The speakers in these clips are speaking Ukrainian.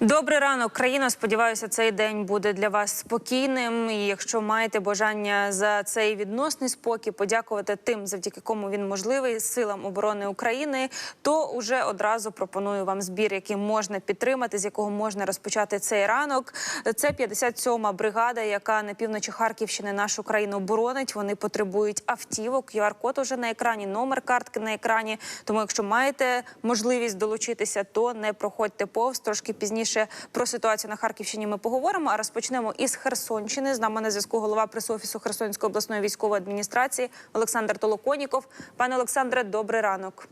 Добрий ранок, країна. Сподіваюся, цей день буде для вас спокійним. І якщо маєте бажання за цей відносний спокій, подякувати тим, завдяки кому він можливий, силам оборони України, то уже одразу пропоную вам збір, який можна підтримати, з якого можна розпочати цей ранок. Це 57-ма бригада, яка на півночі Харківщини нашу країну боронить. Вони потребують автівок. QR-код уже на екрані, номер картки на екрані. Тому, якщо маєте можливість долучитися, то не проходьте повз трошки пізніше. Про ситуацію на Харківщині ми поговоримо. А розпочнемо із Херсонщини. З нами на зв'язку голова пресофісу Херсонської обласної військової адміністрації Олександр Толоконіков. Пане Олександре, добрий ранок.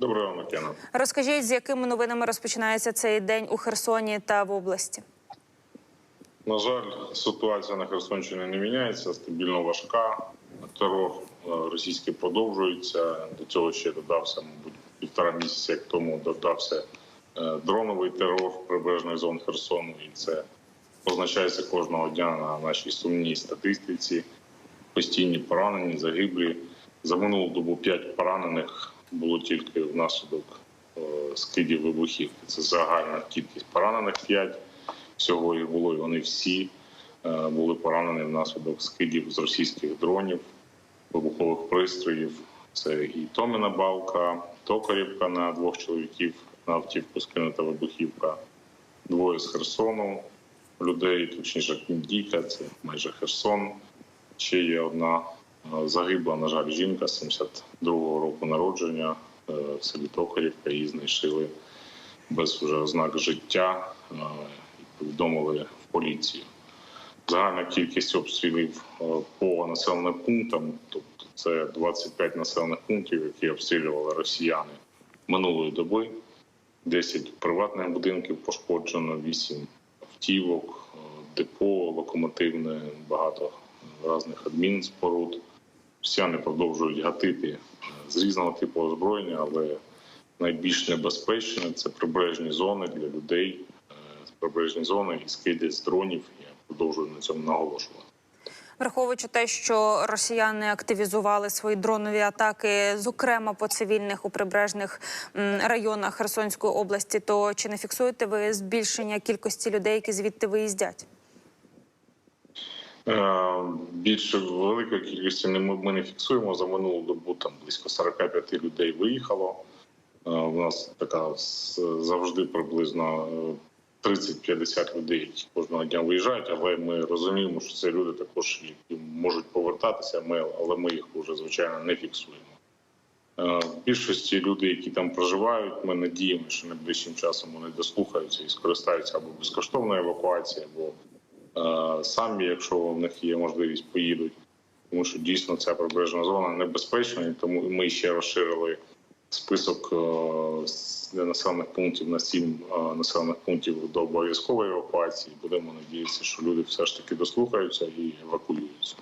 Доброго ранок, Яна. Розкажіть, з якими новинами розпочинається цей день у Херсоні та в області? На жаль, ситуація на Херсонщині не міняється, стабільно важка. Терор е, російський продовжується. До цього ще додався, мабуть, півтора місяця, як тому додався дроновий терор прибережних зон Херсону, і це позначається кожного дня на нашій сумній статистиці. Постійні поранені, загиблі. За минулу добу п'ять поранених було тільки внаслідок е, скидів вибухівки. Це загальна кількість поранених п'ять. Всього їх було, і вони всі е, були поранені внаслідок скидів з російських дронів, вибухових пристроїв. Це і Томіна балка, Токарівка на двох чоловіків на автівку скинута вибухівка, двоє з Херсону людей, точніше Дійка, це майже Херсон. Ще є одна е, загибла, на жаль, жінка 72-го року народження е, в селі Токарівка. Її знайшли без вже ознак життя е, і повідомили в поліцію. Загальна кількість обстрілів по населеним пунктам, тобто це 25 населених пунктів, які обстрілювали росіяни минулої доби. 10 приватних будинків пошкоджено, 8 автівок, е, депо локомотивне, багато різних адмінспоруд. Росіяни продовжують гатити е, з різного типу озброєння, але найбільш небезпечне це прибережні зони для людей, е, прибережні зони і скиди з дронів. Я продовжую на цьому наголошувати. Враховуючи те, що росіяни активізували свої дронові атаки, зокрема по цивільних у прибережних районах Херсонської області, то чи не фіксуєте ви збільшення кількості людей, які звідти виїздять? Е, Більше великої кількості ми не фіксуємо. За минулу добу там близько 45 людей виїхало. Е, У нас така завжди приблизно е, 30-50 людей, які кожного дня виїжджають, але ми розуміємо, що це люди також які можуть повертатися, ми, але ми їх вже звичайно не фіксуємо. Е, В більшості люди, які там проживають, ми надіємося, що найближчим часом вони дослухаються і скористаються або безкоштовною евакуацією, або е, самі, якщо в них є можливість, поїдуть. Тому що дійсно ця прибережна зона небезпечна, і тому ми ще розширили список е, населених пунктів на сім е, населених пунктів до обов'язкової евакуації. Будемо надіятися, що люди все ж таки дослухаються і евакуюються.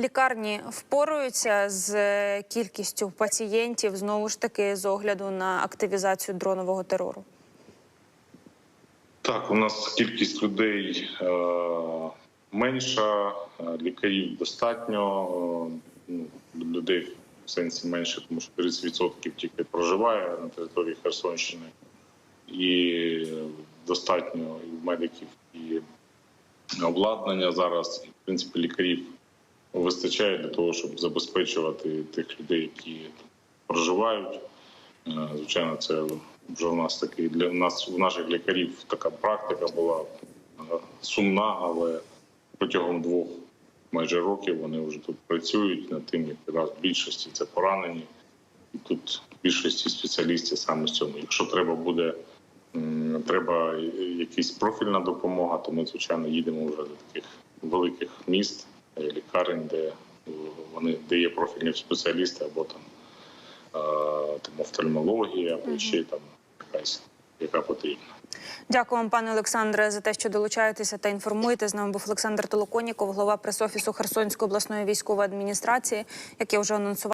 Лікарні впораються з е, кількістю пацієнтів знову ж таки з огляду на активізацію дронового терору. Так, у нас кількість людей е, менша, лікарів достатньо, ну, людей в сенсі менше, тому що 30% тільки проживає на території Херсонщини, і достатньо і медиків, і обладнання зараз, і в принципі лікарів вистачає для того, щоб забезпечувати тих людей, які проживають. Е, Звичайно, це вже в нас такий для нас у наших лікарів така практика була е, сумна, але протягом двох майже років вони вже тут працюють над тим, як якраз в більшості це поранені, і тут в більшості спеціалістів саме з цьому. Якщо треба буде треба якась профільна допомога, то ми звичайно їдемо вже до таких великих міст, лікарень, де е, вони де є профільні спеціалісти або там е, там офтальмологія, або ще там якась, яка потрібна. Дякую вам, пане Олександре, за те, що долучаєтеся та інформуєте. З нами був Олександр Толоконіков, голова пресофісу Херсонської обласної військової адміністрації, як я вже анонсувала.